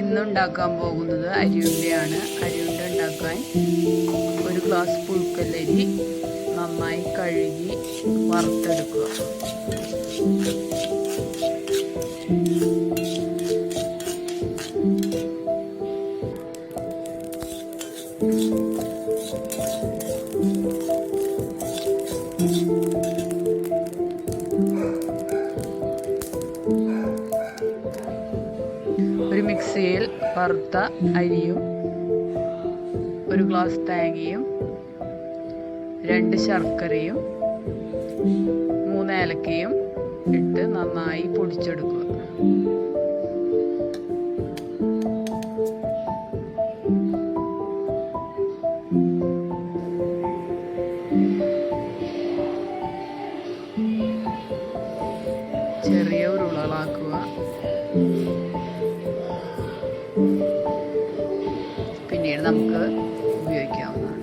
ഇന്നുണ്ടാക്കാൻ പോകുന്നത് അരിയുണ്ടയാണ്. അരിയുണ്ട ഉണ്ടാക്കാൻ ഒരു ഗ്ലാസ് പുഴുക്കല്ലരി നന്നായി കഴുകി വറുത്തെടുക്കുക. ഒരു മിക്സിയിൽ വറുത്ത അരിയും ഒരു ഗ്ലാസ് തേങ്ങയും രണ്ട് ശർക്കരയും മൂന്ന് ഏലക്കയും ഇട്ട് നന്നായി പൊടിച്ചെടുക്കുക. ചെറിയ ഉരുളകളാക്കുക. പിന്നീട് നമുക്ക് ഉപയോഗിക്കാവുന്നതാണ്